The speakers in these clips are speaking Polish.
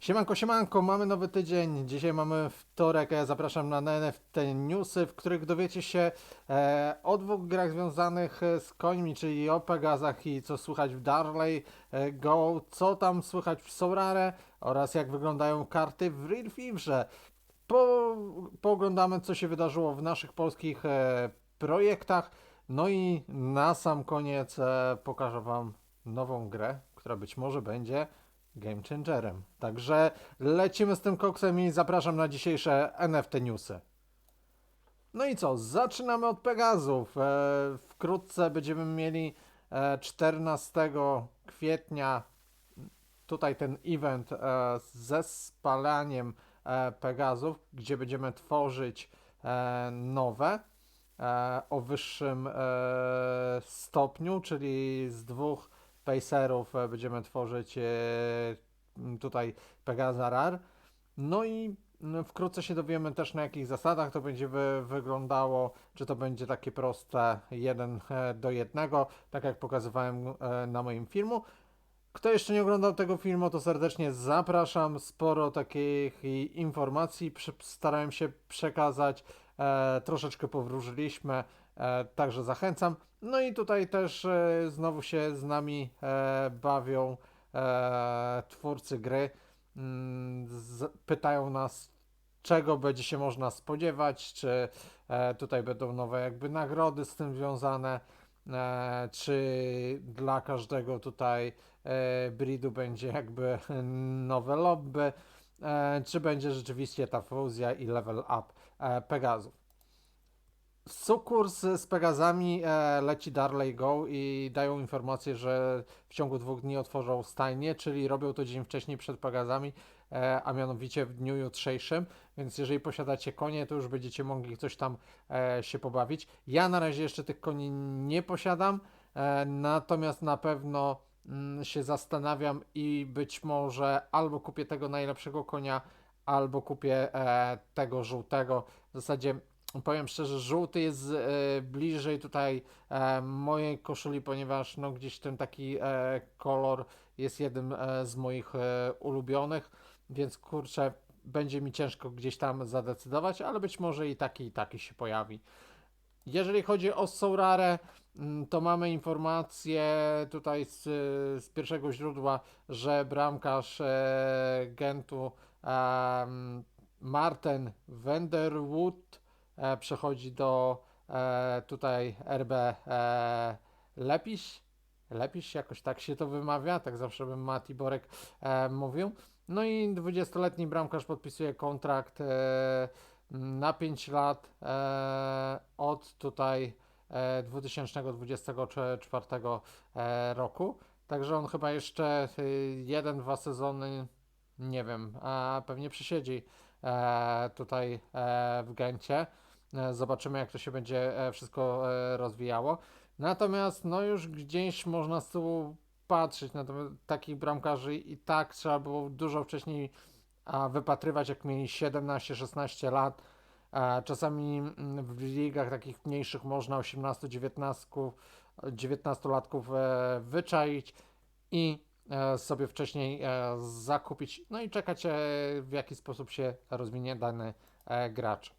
Siemanko, siemanko, mamy nowy tydzień. Dzisiaj mamy wtorek, a ja zapraszam na NFT Newsy, w których dowiecie się e, o dwóch grach związanych e, z końmi, czyli o Pegazach i co słychać w Darley e, Go, co tam słychać w Sourare oraz jak wyglądają karty w Real Feverze. Po, pooglądamy, co się wydarzyło w naszych polskich e, projektach. No i na sam koniec e, pokażę Wam nową grę, która być może będzie game changerem. Także lecimy z tym koksem i zapraszam na dzisiejsze NFT newsy. No i co? Zaczynamy od Pegazów. E, wkrótce będziemy mieli e, 14 kwietnia tutaj ten event e, ze spalaniem e, Pegazów, gdzie będziemy tworzyć e, nowe e, o wyższym e, stopniu, czyli z dwóch pacerów e, będziemy tworzyć e, tutaj Pegaza RAR. No i wkrótce się dowiemy też na jakich zasadach to będzie wy, wyglądało, czy to będzie takie proste jeden e, do jednego, tak jak pokazywałem na moim filmu. Kto jeszcze nie oglądał tego filmu, to serdecznie zapraszam. Sporo takich informacji starałem się przekazać. Troszeczkę powróżyliśmy, także zachęcam. No i tutaj też e, znowu się z nami e, bawią e, twórcy gry. Mm, pytają nas, czego będzie się można spodziewać, czy e, tutaj będą nowe jakby nagrody z tym związane, e, czy dla każdego tutaj e, breedu będzie jakby nowe lobby, e, czy będzie rzeczywiście ta fuzja i level up e, Pegazów. Sukurs z Pegazami e, leci Darley Go i dają informację, że w ciągu dwóch dni otworzą stajnie, czyli robią to dzień wcześniej przed Pegazami, e, a mianowicie w dniu jutrzejszym, więc jeżeli posiadacie konie, to już będziecie mogli coś tam e, się pobawić. Ja na razie jeszcze tych koni nie posiadam, e, natomiast na pewno mm, się zastanawiam i być może albo kupię tego najlepszego konia, albo kupię e, tego żółtego. W zasadzie powiem szczerze, żółty jest e, bliżej tutaj e, mojej koszuli, ponieważ no, gdzieś ten taki e, kolor jest jednym e, z moich e, ulubionych, więc kurczę, będzie mi ciężko gdzieś tam zadecydować, ale być może i taki, i taki się pojawi. Jeżeli chodzi o Sourare, mm, to mamy informację tutaj z, z pierwszego źródła, że bramkarz e, Gentu em, Martin Vanderwood e, przechodzi do e, tutaj RB e, Lepiś. Lepiś, jakoś tak się to wymawia, tak zawsze bym Mati Borek e, mówił. No i 20-letni bramkarz podpisuje kontrakt e, na 5 lat e, od tutaj e, 2024 e, roku. Także on chyba jeszcze jeden, dwa sezony, nie wiem, a pewnie przesiedzi e, tutaj e, w Gencie. E, Zobaczymy, jak to się będzie e, wszystko e, rozwijało. Natomiast no już gdzieś można z tyłu patrzeć na takich bramkarzy i tak trzeba było dużo wcześniej wypatrywać, jak mieli 17-16 lat. Czasami mm, w ligach takich mniejszych można 18-19 19-latków e, wyczaić i sobie wcześniej zakupić, no i czekać w jaki sposób się rozwinie dany gracz.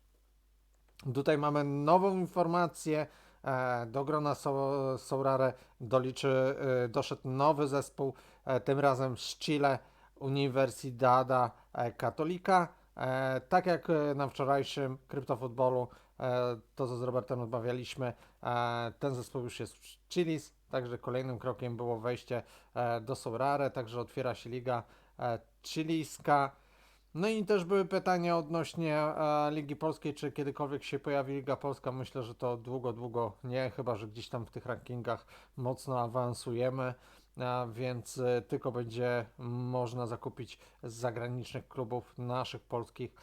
Tutaj mamy nową informację. E, Do grona So- Sourare doliczy, e, doszedł nowy zespół, e, tym razem z Chile, Universidada Katolika. Tak jak na wczorajszym kryptofutbolu, to co z Robertem rozmawialiśmy, e, ten zespół już jest w Chilis, także kolejnym krokiem było wejście do Sourare, także otwiera się liga chilijska. No i też były pytania odnośnie e, Ligi Polskiej, czy kiedykolwiek się pojawi Liga Polska. Myślę, że to długo, długo nie, chyba że gdzieś tam w tych rankingach mocno awansujemy, a więc e, tylko będzie można zakupić z zagranicznych klubów naszych polskich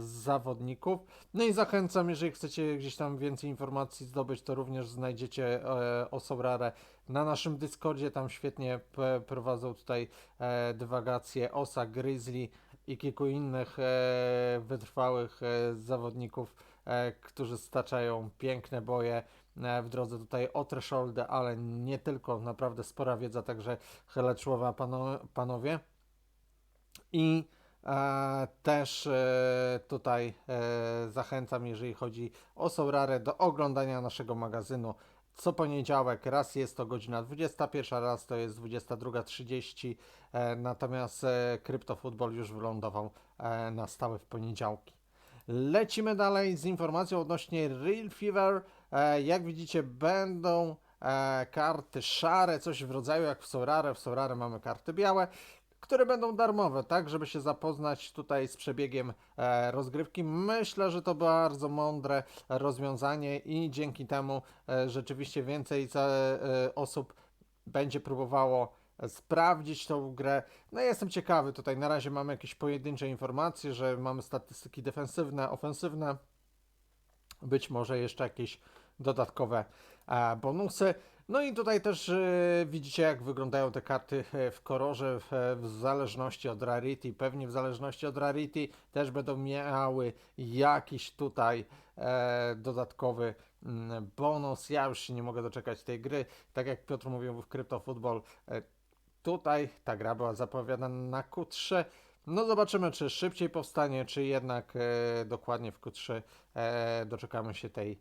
zawodników. No i zachęcam, jeżeli chcecie gdzieś tam więcej informacji zdobyć, to również znajdziecie e, o Sobrare na naszym Discordzie. Tam świetnie prowadzą tutaj e, dywagacje Osa, Grizzly i kilku innych e, wytrwałych e, zawodników, e, którzy staczają piękne boje w drodze tutaj o thresholdy, ale nie tylko, naprawdę spora wiedza, także chylę czoła pano, panowie. I E, też e, tutaj e, zachęcam, jeżeli chodzi o Sourare, do oglądania naszego magazynu co poniedziałek. Raz jest to godzina 21, raz to jest 22.30. E, natomiast e, Kryptofutbol już wylądował e, na stałe w poniedziałki. Lecimy dalej z informacją odnośnie Real Fever. Jak widzicie, będą karty szare, coś w rodzaju jak w Sorare. W Sorare mamy karty białe, które będą darmowe, tak, żeby się zapoznać tutaj z przebiegiem e, rozgrywki. Myślę, że to bardzo mądre rozwiązanie i dzięki temu e, rzeczywiście więcej e, osób będzie próbowało sprawdzić tą grę. No jestem ciekawy tutaj, na razie mamy jakieś pojedyncze informacje, że mamy statystyki defensywne, ofensywne, być może jeszcze jakieś dodatkowe bonusy. No i tutaj też e, widzicie, jak wyglądają te karty e, w kolorze w, e, w zależności od rarity. Pewnie w zależności od rarity też będą miały jakiś tutaj dodatkowy mm, bonus. Ja już nie mogę doczekać tej gry. Tak jak Piotr mówił w Crypto Football, e, tutaj ta gra była zapowiadana na Q3. No zobaczymy, czy szybciej powstanie, czy jednak dokładnie w Q3 e, doczekamy się tej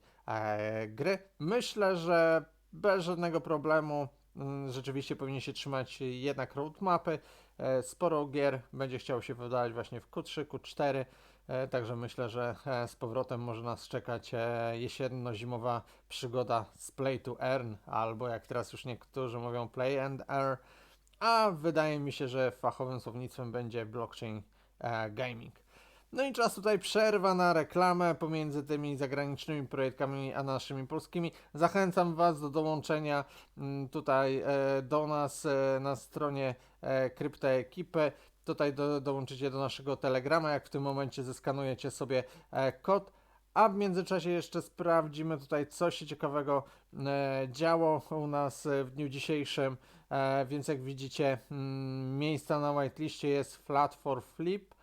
gry. Myślę, że bez żadnego problemu mm, rzeczywiście powinien się trzymać jednak roadmapy. E, sporo gier będzie chciało się wydawać właśnie w Q3, Q4. E, Także myślę, że e, z powrotem może nas czekać jesienno-zimowa przygoda z Play to Earn, albo jak teraz już niektórzy mówią Play and Earn, a wydaje mi się, że fachowym słownictwem będzie blockchain gaming. No i czas tutaj przerwa na reklamę pomiędzy tymi zagranicznymi projektami a naszymi polskimi. Zachęcam Was do dołączenia mm, tutaj e, do nas e, na stronie e, Kryptoekipy. Tutaj do, dołączycie do naszego Telegrama, jak w tym momencie zeskanujecie sobie kod. A w międzyczasie jeszcze sprawdzimy tutaj, co się ciekawego działo u nas w dniu dzisiejszym. Więc jak widzicie, mm, miejsca na whitelistie jest Flat for Flip.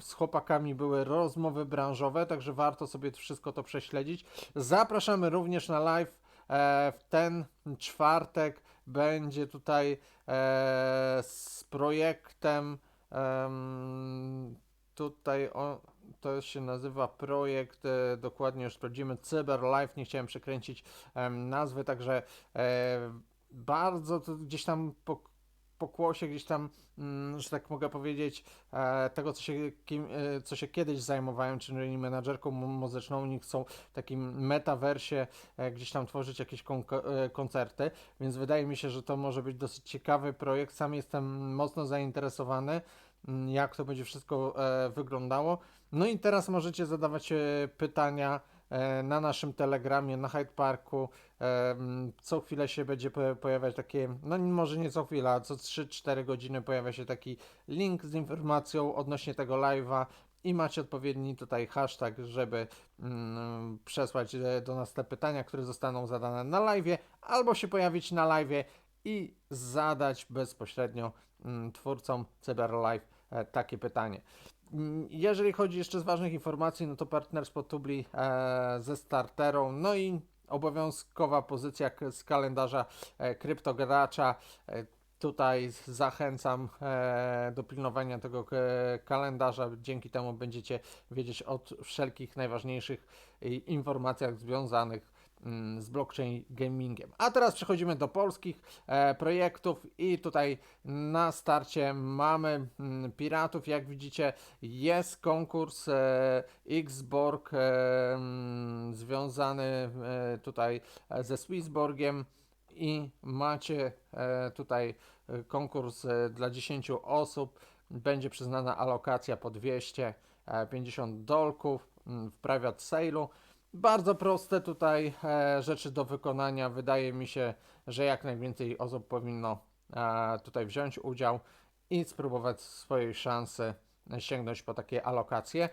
Z chłopakami były rozmowy branżowe, także warto sobie wszystko to prześledzić. Zapraszamy również na live. E, w ten czwartek będzie tutaj e, z projektem. em, tutaj o, to się nazywa projekt, e, dokładnie już sprawdzimy, Cyber Life. Nie chciałem przekręcić nazwy, także bardzo gdzieś tam po pokłosie gdzieś tam, mm, że tak mogę powiedzieć, e, tego, co się, kim, e, co się kiedyś zajmowałem, czyli menadżerką mu- muzyczną. Oni chcą w takim metaversie e, gdzieś tam tworzyć jakieś koncerty, więc wydaje mi się, że to może być dosyć ciekawy projekt. Sam jestem mocno zainteresowany, mm, jak to będzie wszystko wyglądało. No i teraz możecie zadawać pytania na naszym telegramie, na Hyde Parku. Em, Co chwilę się będzie po- pojawiać takie, no może nie co chwila, a co 3-4 godziny pojawia się taki link z informacją odnośnie tego live'a i macie odpowiedni tutaj hashtag, żeby mm, przesłać e, do nas te pytania, które zostaną zadane na live'ie, albo się pojawić na live'ie i zadać bezpośrednio mm, twórcom CyberLive e, takie pytanie. Mm, Jeżeli chodzi jeszcze z ważnych informacji, no to partnerstwo Tubli e, ze starterą, no i obowiązkowa pozycja z kalendarza e, kryptogracza. E, tutaj zachęcam do pilnowania tego kalendarza. Dzięki temu będziecie wiedzieć o wszelkich najważniejszych informacjach związanych z blockchain gamingiem. A teraz przechodzimy do polskich e, projektów i tutaj na starcie mamy mm, piratów. Jak widzicie, jest konkurs e, Xborg e, mm, związany e, tutaj e, ze Swissborgiem i macie e, tutaj e, konkurs e, dla 10 osób. Będzie przyznana alokacja po 250 dolków mm, w private sale'u. Bardzo proste tutaj e, rzeczy do wykonania. Wydaje mi się, że jak najwięcej osób powinno e, tutaj wziąć udział i spróbować swojej szansy sięgnąć po takie alokacje.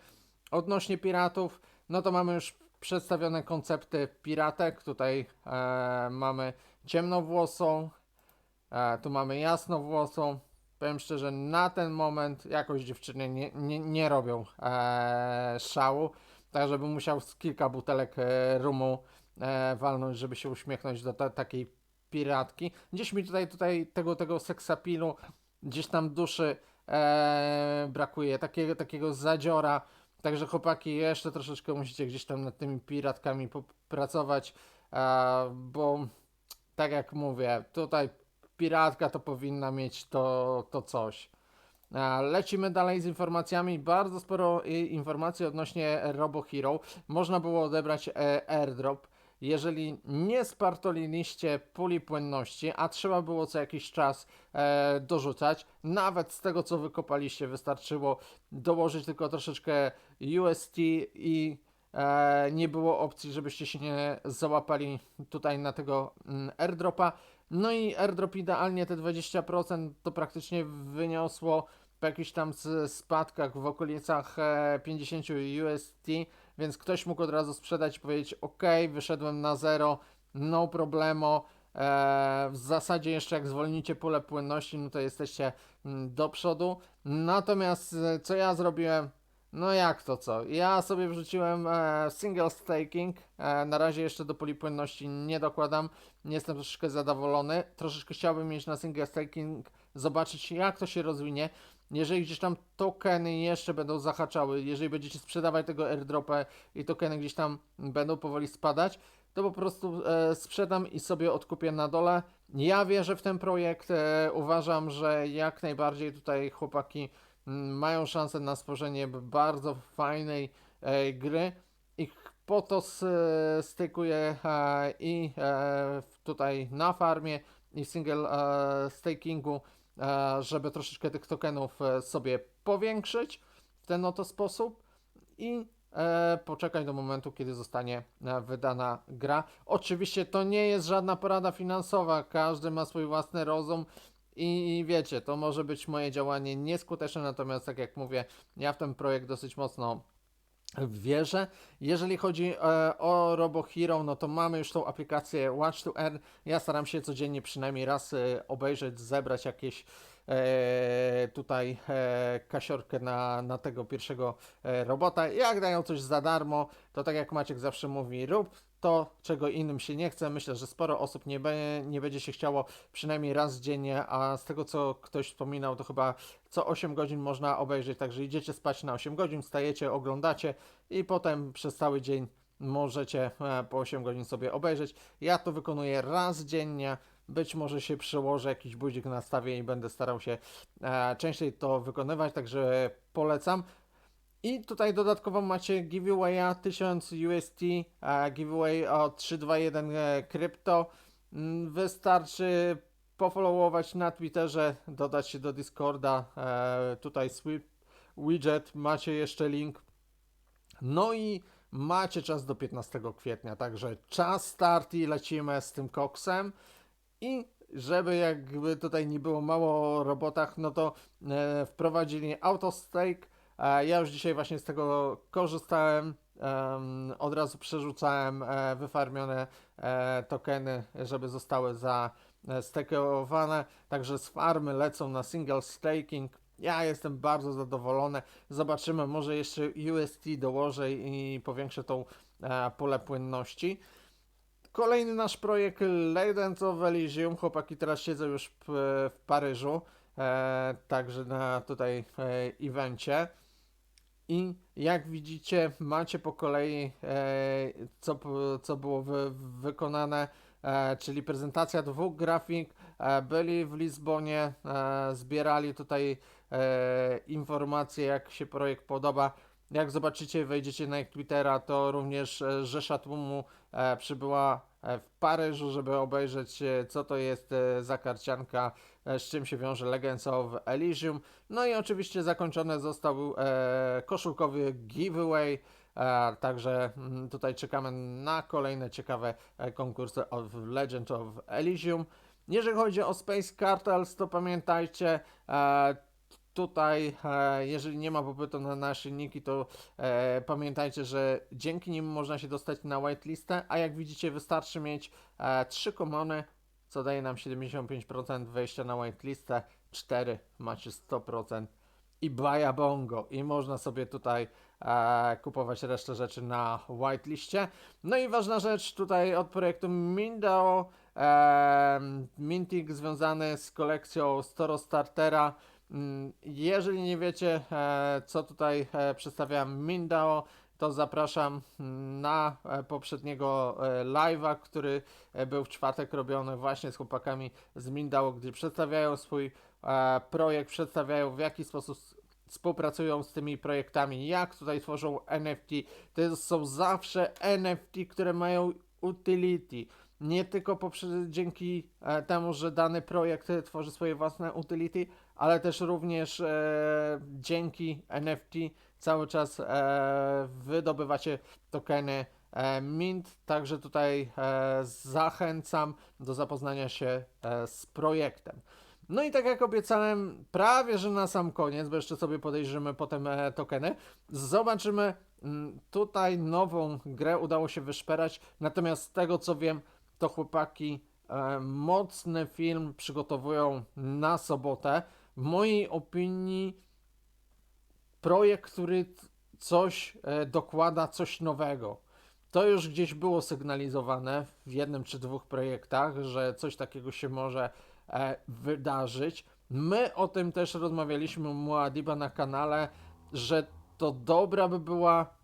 Odnośnie piratów, no to mamy już przedstawione koncepty piratek. Tutaj e, mamy ciemnowłosą, e, tu mamy jasnowłosą. Powiem szczerze, na ten moment jakoś dziewczyny nie, nie, nie robią e, szału, tak żebym musiał z kilka butelek e, rumu e, walnąć, żeby się uśmiechnąć do ta, takiej piratki. Gdzieś mi tutaj, tutaj tego, tego seksapilu gdzieś tam duszy e, brakuje, takiego, takiego zadziora. Także chłopaki, jeszcze troszeczkę musicie gdzieś tam nad tymi piratkami popracować, e, bo tak jak mówię, tutaj piratka to powinna mieć to, to coś. Lecimy dalej z informacjami. Bardzo sporo i- informacji odnośnie Robo Hero. Można było odebrać e, airdrop. Jeżeli nie spartoliliście puli płynności, a trzeba było co jakiś czas e, dorzucać, nawet z tego co wykopaliście, wystarczyło dołożyć tylko troszeczkę UST i e, nie było opcji, żebyście się nie załapali tutaj na tego mm, airdropa. No i airdrop idealnie te 20% to praktycznie wyniosło po jakichś tam spadkach w okolicach e, 50 UST, więc ktoś mógł od razu sprzedać i powiedzieć ok, wyszedłem na zero, no problemo. E, w zasadzie jeszcze jak zwolnicie pulę płynności, no to jesteście mm, do przodu. Natomiast e, co ja zrobiłem? No jak to co? Ja sobie wrzuciłem e, single staking. E, na razie jeszcze do puli płynności nie dokładam. Jestem troszeczkę zadowolony. Troszeczkę chciałbym mieć na single staking, zobaczyć jak to się rozwinie. Jeżeli gdzieś tam tokeny jeszcze będą zahaczały, jeżeli będziecie sprzedawać tego airdropę i tokeny gdzieś tam będą powoli spadać, to po prostu e, sprzedam i sobie odkupię na dole. Ja wierzę w ten projekt. E, uważam, że jak najbardziej tutaj chłopaki mm, mają szansę na stworzenie bardzo fajnej e, gry i po to e, stykuję e, i e, tutaj na farmie i single e, stakingu, żeby troszeczkę tych tokenów e, sobie powiększyć w ten oto sposób. I e, poczekać do momentu, kiedy zostanie e, wydana gra. Oczywiście to nie jest żadna porada finansowa, każdy ma swój własny rozum. I wiecie, to może być moje działanie nieskuteczne, natomiast tak jak mówię, ja w ten projekt dosyć mocno wierzę. Jeżeli chodzi e, o Robo Hero, no to mamy już tą aplikację Watch to Earn. Ja staram się codziennie przynajmniej raz e, obejrzeć, zebrać jakieś e, tutaj e, kasiorkę na, na tego pierwszego e, robota. Jak dają coś za darmo, to tak jak Maciek zawsze mówi, rób to, czego innym się nie chce. Myślę, że sporo osób nie, be, nie będzie się chciało przynajmniej raz dziennie, a z tego co ktoś wspominał, to chyba co 8 godzin można obejrzeć, także idziecie spać na 8 godzin, wstajecie, oglądacie i potem przez cały dzień możecie e, po 8 godzin sobie obejrzeć. Ja to wykonuję raz dziennie. Być może się przełożę, jakiś budzik nastawię i będę starał się e, częściej to wykonywać, także polecam. I tutaj dodatkowo macie giveawaya 1000 UST, giveaway o 321 e, krypto. Mm, Wystarczy pofollowować na Twitterze, dodać się do Discorda, e, tutaj sweep widget, macie jeszcze link. No i macie czas do 15 kwietnia, także czas start i lecimy z tym koksem. I żeby jakby tutaj nie było mało o robotach, no to e, wprowadzili autostake. E, ja już dzisiaj właśnie z tego korzystałem. em, od razu przerzucałem e, wyfarmione e, tokeny, żeby zostały za e, stakeowane. Także z farmy lecą na single staking. Ja jestem bardzo zadowolony. Zobaczymy, może jeszcze UST dołożę i powiększę tą e, pulę płynności. Kolejny nasz projekt Legends of Elysium. Chłopaki teraz siedzą już w, Paryżu, także na tutaj evencie. I jak widzicie, macie po kolei, e, co, co było wy, wykonane, e, czyli prezentacja dwóch grafik. E, byli w Lizbonie, zbierali tutaj informacje, jak się projekt podoba. Jak zobaczycie, wejdziecie na ich Twittera, to również e, Rzesza Tłumu e, przybyła e, w Paryżu, żeby obejrzeć, co to jest za karcianka, z czym się wiąże Legends of Elysium. No i oczywiście zakończony został koszulkowy giveaway. Także mm, tutaj czekamy na kolejne ciekawe konkursy of Legend of Elysium. Jeżeli chodzi o Space Cartels, to pamiętajcie, tutaj, e, jeżeli nie ma popytu na naszyjniki, to e, pamiętajcie, że dzięki nim można się dostać na whitelistę, a jak widzicie, wystarczy mieć e, 3 komony, co daje nam 75% wejścia na whitelistę, 4 macie 100% i baja bongo i można sobie tutaj e, kupować resztę rzeczy na whiteliście. No i ważna rzecz tutaj od projektu Mindao, e, Mintik związany z kolekcją Storo Startera. Mm, Jeżeli nie wiecie, e, co tutaj e, przedstawia Mindao, to zapraszam mm, na e, poprzedniego live'a, który był w czwartek robiony właśnie z chłopakami z Mindao, gdzie przedstawiają swój projekt, przedstawiają w jaki sposób współpracują z tymi projektami, jak tutaj tworzą NFT. To są zawsze NFT, które mają utility. Nie tylko poprze- dzięki e, temu, że dany projekt tworzy swoje własne utility, ale też również e, dzięki NFT cały czas e, wydobywacie tokeny e, Mint, także tutaj e, zachęcam do zapoznania się e, z projektem. No i tak jak obiecałem, prawie że na sam koniec, bo jeszcze sobie podejrzymy potem e, tokeny, zobaczymy mm, tutaj nową grę udało się wyszperać, natomiast z tego co wiem, to chłopaki e, mocny film przygotowują na sobotę. W mojej opinii projekt, który coś e, dokłada, coś nowego. To już gdzieś było sygnalizowane w jednym czy dwóch projektach, że coś takiego się może e, wydarzyć. My o tym też rozmawialiśmy u Muadiba na kanale, że to dobra by była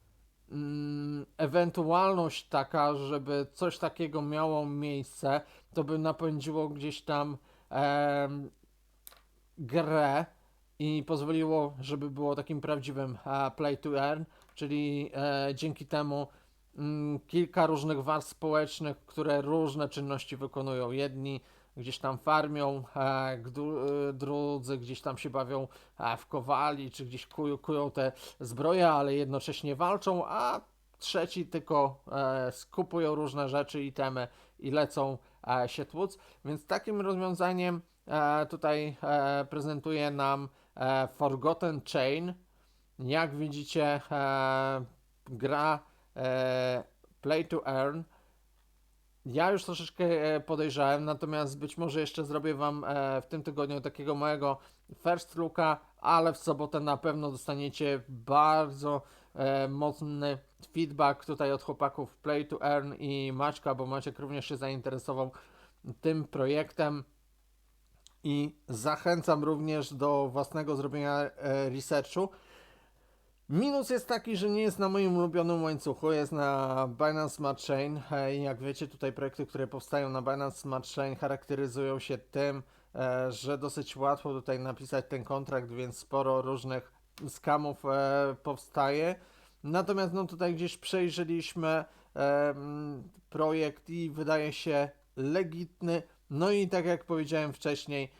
ewentualność taka, żeby coś takiego miało miejsce, to by napędziło gdzieś tam em, grę i pozwoliło, żeby było takim prawdziwym e, play to earn, czyli e, dzięki temu mm, kilka różnych warstw społecznych, które różne czynności wykonują. Jedni gdzieś tam farmią, e, e, drudzy gdzieś tam się bawią e, w kowali, czy gdzieś kują, kują te zbroje, ale jednocześnie walczą, a trzeci tylko skupują różne rzeczy, itemy i lecą się tłuc. Więc takim rozwiązaniem tutaj prezentuje nam Forgotten Chain. Jak widzicie, gra Play to Earn. Ja już troszeczkę e, podejrzałem, natomiast być może jeszcze zrobię Wam e, w tym tygodniu takiego małego first looka, ale w sobotę na pewno dostaniecie bardzo e, mocny feedback tutaj od chłopaków Play to Earn i Maćka, bo Maciek również się zainteresował tym projektem i zachęcam również do własnego zrobienia researchu. Minus jest taki, że nie jest na moim ulubionym łańcuchu, jest na Binance Smart Chain. Jak wiecie, tutaj projekty, które powstają na Binance Smart Chain charakteryzują się tym, e, że dosyć łatwo tutaj napisać ten kontrakt, więc sporo różnych skamów e, powstaje. Natomiast no tutaj gdzieś przejrzeliśmy e, projekt i wydaje się legitny. No i tak jak powiedziałem wcześniej,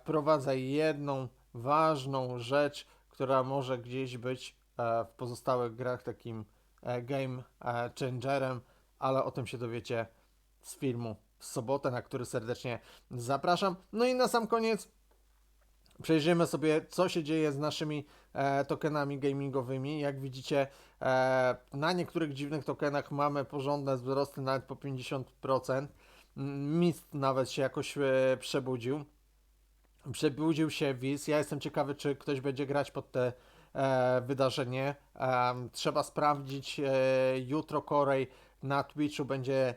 wprowadza jedną ważną rzecz, która może gdzieś być w pozostałych grach takim e, game e, changerem, ale o tym się dowiecie z filmu w sobotę, na który serdecznie zapraszam. No i na sam koniec przejrzymy sobie, co się dzieje z naszymi e, tokenami gamingowymi. Jak widzicie, e, na niektórych dziwnych tokenach mamy porządne wzrosty nawet po 50%. Mm, Mist nawet się jakoś e, przebudził. Przebudził się Wiz. Ja jestem ciekawy, czy ktoś będzie grać pod te e, wydarzenie. Em, trzeba sprawdzić. E, jutro Korej na Twitchu będzie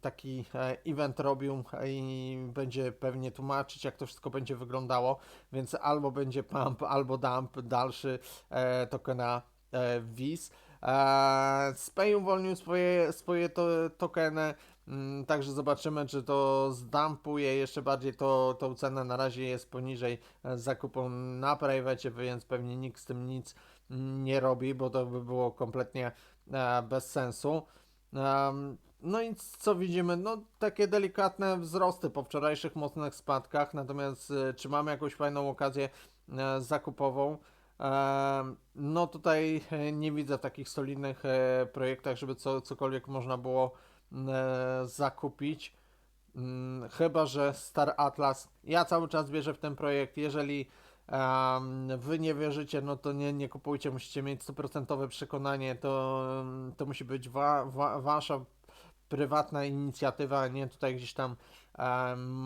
taki e, event robił i będzie pewnie tłumaczyć, jak to wszystko będzie wyglądało. Więc albo będzie pump, albo dump dalszy e, tokena e. E, Spay uwolnił swoje, swoje to, tokeny. Mm, Także zobaczymy, czy to zdampuje jeszcze bardziej to, tą cenę. Na razie jest poniżej e, zakupu na private, więc pewnie nikt z tym nic nie robi, bo to by było kompletnie e, bez sensu. No i co widzimy? No takie delikatne wzrosty po wczorajszych mocnych spadkach, natomiast e, czy mamy jakąś fajną okazję e, zakupową? No tutaj e, nie widzę w takich solidnych e, projektach, żeby co, cokolwiek można było e, zakupić. Mm, Chyba, że Star Atlas. Ja cały czas wierzę w ten projekt. Jeżeli wy nie wierzycie, no to nie, nie kupujcie. Musicie mieć stuprocentowe przekonanie. To, to musi być wa, wa, wasza prywatna inicjatywa, a nie tutaj gdzieś tam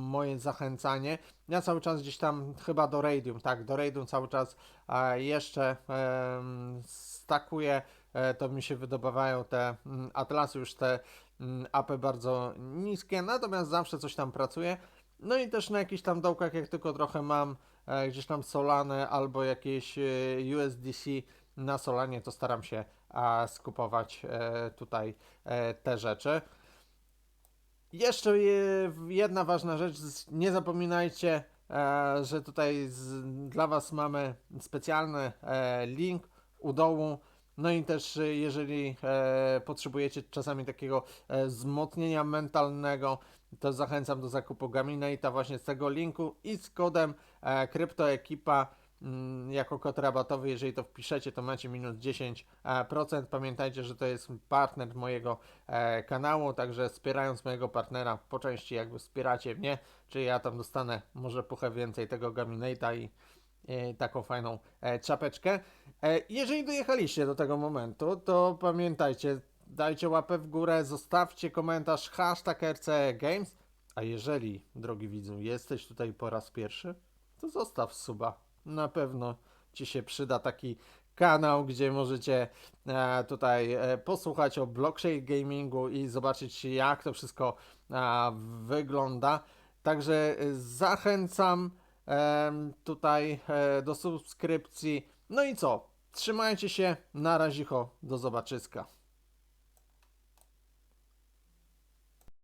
moje zachęcanie. Ja cały czas gdzieś tam chyba do Radium, tak, do Radium cały czas e, jeszcze em, stakuję. E, to mi się wydobywają te mm, atlasy, już te mm, apy bardzo niskie, natomiast zawsze coś tam pracuje. No i też na jakichś tam dołkach, jak tylko trochę mam, e, gdzieś tam Solany albo jakieś e, USDC na Solanie, to staram się skupować e, tutaj te rzeczy. Jeszcze je- jedna ważna rzecz, nie zapominajcie, że tutaj dla Was mamy specjalny link u dołu. No i też e, jeżeli e, potrzebujecie czasami takiego e, wzmocnienia mentalnego, to zachęcam do zakupu Gaminate'a właśnie z tego linku i z kodem e, CryptoEkipa mm, jako kod rabatowy, jeżeli to wpiszecie, to macie minus 10%. e. Pamiętajcie, że to jest partner mojego e, kanału, także wspierając mojego partnera po części jakby wspieracie mnie, czyli ja tam dostanę może trochę więcej tego Gaminate'a i, i taką fajną e, czapeczkę. E, jeżeli dojechaliście do tego momentu, to pamiętajcie, dajcie łapę w górę, zostawcie komentarz hashtag a jeżeli, drogi widzu, jesteś tutaj po raz pierwszy, to zostaw suba. Na pewno Ci się przyda taki kanał, gdzie możecie e, tutaj e, posłuchać o blockchain gamingu i zobaczyć jak to wszystko e, wygląda. Także e, zachęcam tutaj e, do subskrypcji. No i co? Trzymajcie się, na razie, do zobaczyska.